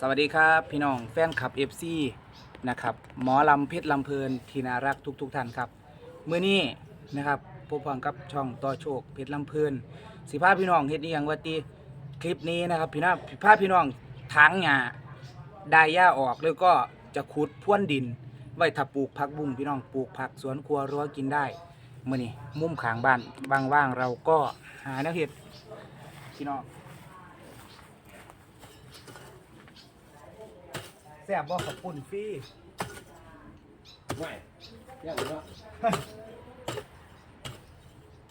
สวัสดีครับพี่น้องแฟนคลับ FC นะครับหมอลำเพชรลำเพลินทีนารักทุกๆทท่านครับเมื่อนี้นะครับพบพังกับช่องต่อโชคเพชรลำเพลินสิพาพี่น้องเฮ็ดนี่ยังว่าตีคลิปนี้นะครับพี่น้องพาพี่น้องทางหญ้าได้หญ้าออกแล้วก็จะขุดพ่วนดิน ไว้ถ้าปลูกผักบุ้งพี่น้องปลูกผักสวนครัวรั้วกินได้เมื่อนี้มุมขางบ้านบังว่างเราก็หาแนวเฮ็ดพี่น้อง แซ่บบ่ขับปุ่นฟรีไม่ยากเลยเนาะ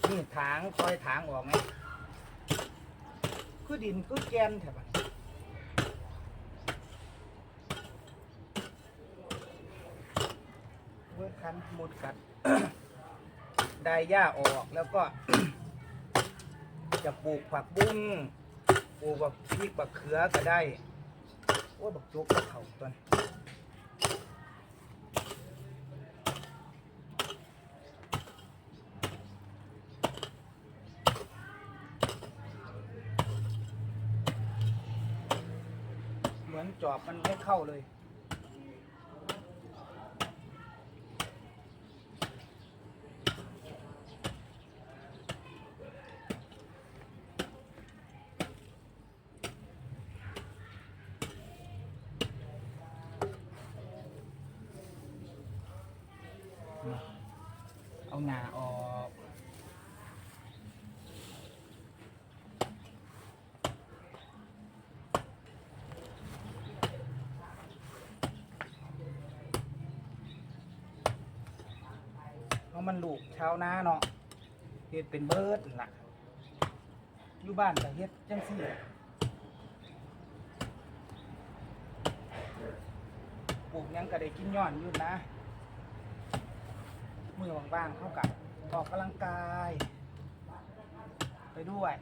นี่ถางคอยถางออกไหมคือดินคือแกนแถบดเมื่อคันหมดกัด ได้หญ้าออกแล้วก็ จะปลูกผักบุ้งปลูกบักพริกบักเขือก็ได้ โอ้ยบักจุกบักเขาตัวนี้เหมือนจอบมันไม่เข้าเลยาออกเพราะมันลูกชาวนาเนาะเฮ็ดเป็นเบิดนั่นล่ะ อยู่บ้านก็เฮ็ดจังซี่ปลูกหยังก็ได้กินย้อนอยู่นะ มือว่างๆเข้ากับออกกำลังกาย ไปด้วย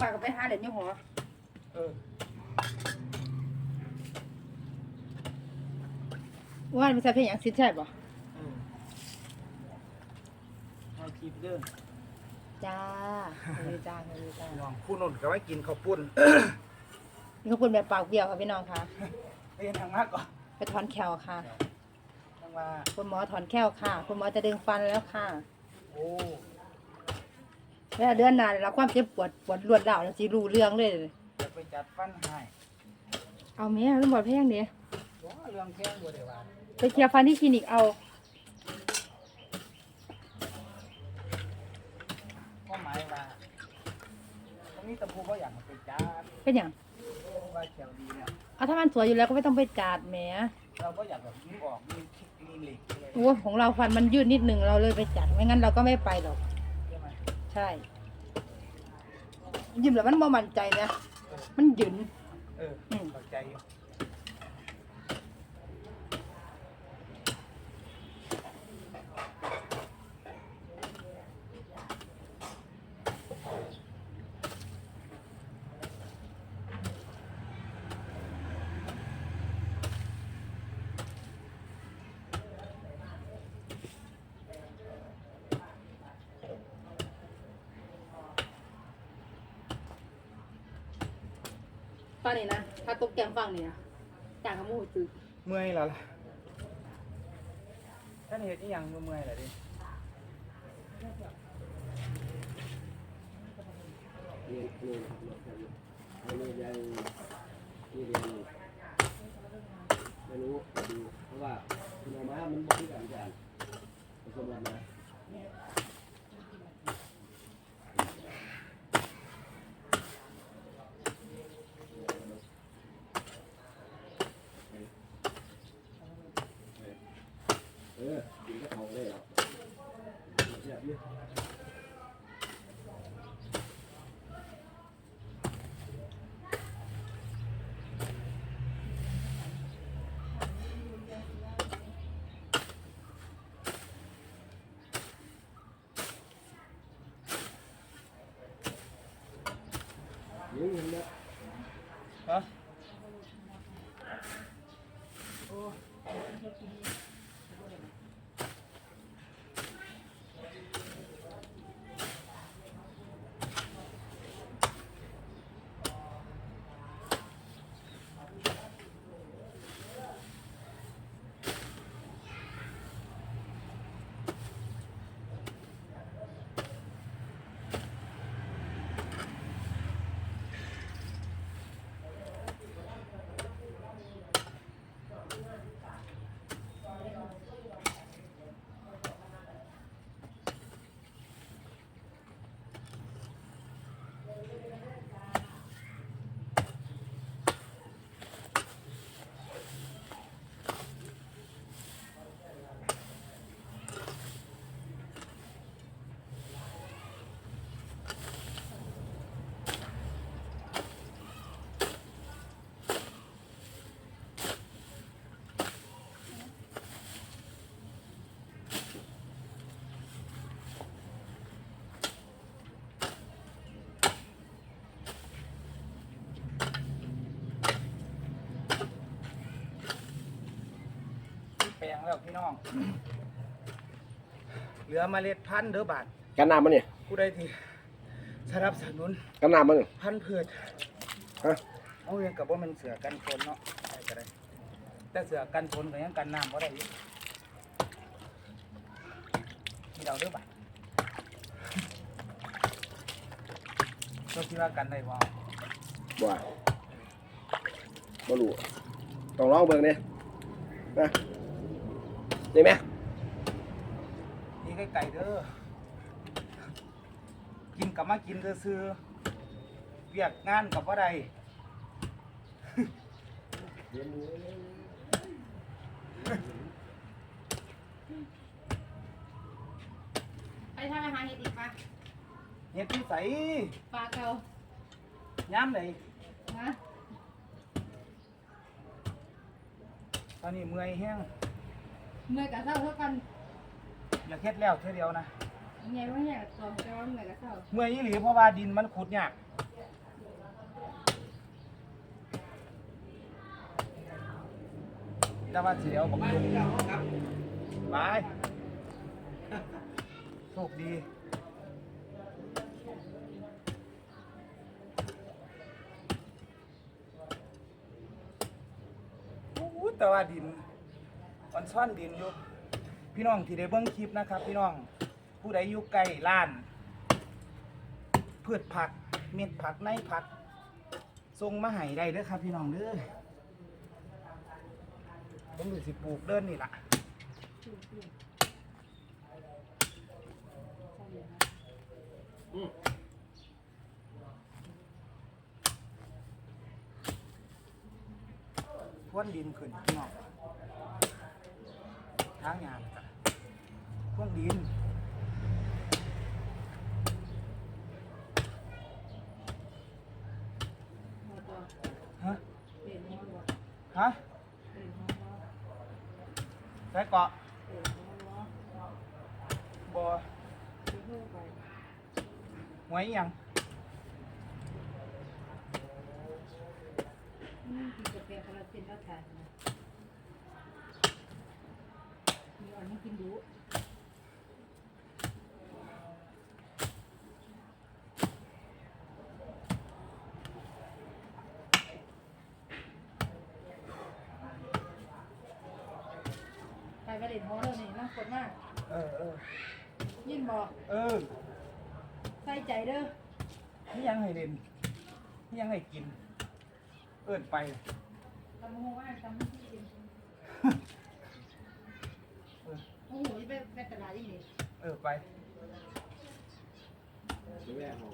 ออกมาก็ไปหาเหรียญยี่หัวเออว่ามันใส่เพลงอย่างสิใช่ป่ะเออเอาคลิปเด้อจ้าเลยจ้าเลยจ้าน้องผู้นุ่นก็ไว้กินข้าวปุ้นนี่ขอบคุณแบบปากเบี้ยวค่ะพี่น้องค่ะเรียนทางมากก่อนไปถอนแคลค่ะ ทางว่า คุณหมอถอนแคลค่ะ คุณหมอจะดึงฟันแล้วค่ะ โอ้ แล้วเดือนหน้าเราความเจ็บปวดปวดรวดร้าวแล้วสิรู้เรื่องเลย จะไปจัดฟันให้เอาแม่ต้องบอกแพงเด้ว้าเรื่องแค่บ่ได้ว่าไปเคลียร์ฟันที่คลินิกเอาก็หมายว่าตรงนี้ตะพูก็อยากมาไปจัดเป็นอย่างว่าแถวดีเนี่ยเอาถ้ามันสวยอยู่แล้วก็ไม่ต้องไปจัดแหมเราก็อยากแบบยิ้มออกมีมีเหล็กอะไรโอ้ของเราฟันมันยืดนิดนึงเราเลยไปจัดไม่งั้นเราก็ไม่ไปหรอก ใช่ไหมใช่ ยิ้มแล้วมันบ่มั่นใจนะ มันหยืนเอออืม เข้าใจอยู่ ตอนนี้นะ ถ้าตกแกงฟังนี่นะจากขมูจืดเมื่อยแล้วล่ะท่านเห็นอีหยังเมื่อยๆเหรอดิเรียนเรียนครับเรียนครับเรียนยังที่เรียนไม่รู้ดูเพราะว่าคุณเอามามันบอกที่การจานผสมกันนะ Mm-hmm. แปลงแล้วพี่น้อง เหลือเมล็ดพันธุ์เด้อบาทกันน้ำมันเนี่ยผู้ใดที่สนับสนุนกันน้ำมันเนี่ยพันธุ์พืชฮะเอาเรียนกับว่ามันเสือกันฝนเนาะได้ก็ได้แต่เสือกันฝนก็ยังกันน้ำก็ได้อยู่ที่เราเด้อบาทก็คิดว่ากันได้บ่บ่าบ่รู้ต้องลองเบิ่งเนี่ยนะ นี่ไหมนี่ไก่ๆเด้อ กินกับมากินซื้อๆเวียกงานกับว่าใดไปทำอาหารเฮ็ดอีกปะเฮ็ดที่ใสปลาเก่าย้ำเลยนะตอนนี้เมื่อยแห้ง เมื่อยกับเศร้าเท่ากันอยากเฮ็ดแล้วเท่าเดียวนะไงว่าเนี่ยตัวจะว่าเมื่อยกับเศร้าเมื่อยอีหลีเพราะว่าดินมันขุดยากแต่ว่าสิเดียวบอกลุงบายโชคดีโอ้โหแต่ว่าดิน มันซ่อนดินอยู่ พี่น้องที่ได้เบิ่งคลิปนะครับ พี่น้องผู้ใดอยู่ใกล้ร้าน พืชผักเม็ดผักในผักส่งมาให้ได้เด้อครับ พี่น้องเด้อผมอยู่สิปลูกเดินนี่ล่ะพรวนดินขึ้นพี่น้อง ทางยามจ้ะพรวนดินฮะฮะใส่เกาะเปลี่ยนหัวตัวบอเปลี่ยนหัวไปหวยอิหยังอืมกินคนละเส้นละสายนะมี อันนี้กินดูไปกระเด็นหัวเลยนี่น้ำกดมาก เออเออยินบอกเออใส่ใจเด้อนี่ยังให้เด่นนี่ยังให้กิน เอิ้นไปทำหัวว่าทำที่กิน เออ โอ้โหไปไป ตลาดที่นี่ เออไป เดี๋ยวแม่เอา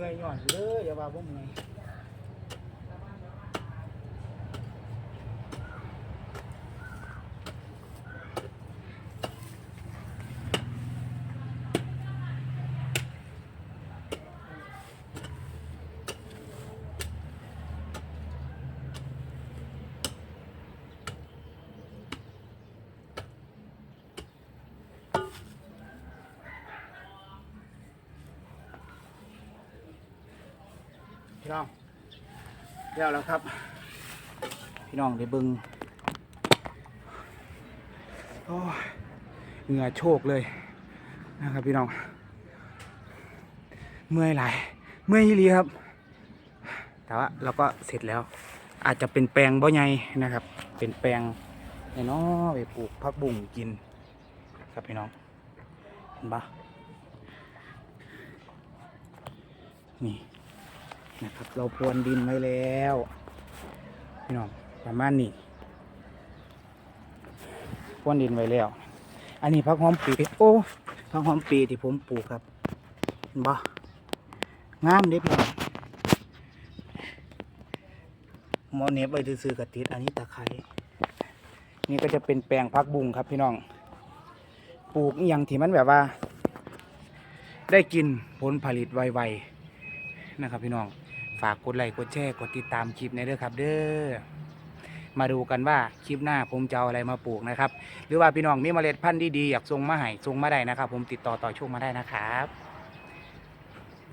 มื่อยย่อนเลยอย่าว่าผมเมื่อย น้องแล้วแล้วครับ พี่น้องได้เบิงโอ้เหงื่อโชกเลยนะครับพี่น้อง เมื่อยหลาย เมื่อยอีหลีครับ แต่ว่าเราก็เสร็จแล้ว อาจจะเป็นแปลงบ่ใหญ่นะครับ เป็นแปลงไอ้น้อไปปลูกผักบุ้งกิน ครับพี่น้องเห็นปะนี่ นะครับ เราพรวนดินไว้แล้วพี่น้องประมาณนี้พรวนดินไว้แล้ว อันนี้ผักหอมปีโอ้ผักหอมปีที่ผมปลูกครับเห็นปะงามเด้พี่น้องหมอเน็บไว้ซื้อกระติดอันนี้ตะไคร้นี่ก็จะเป็นแปลงพักบุงครับพี่น้อง ปลูกอย่างที่มันแบบว่า ได้กินผลผลิตไวๆนะครับพี่น้อง ฝากกดไลค์กดแชร์กดติดตามคลิปในเด้อครับ เด้อมาดูกันว่าคลิปหน้าผมจะเอาอะไรมาปลูกนะครับ หรือว่าพี่น้องมีเมล็ดพันธุ์ดีๆอยากส่งมาให้ส่งมาได้นะครับ ผมติดต่อต่อช่วงมาได้นะครับ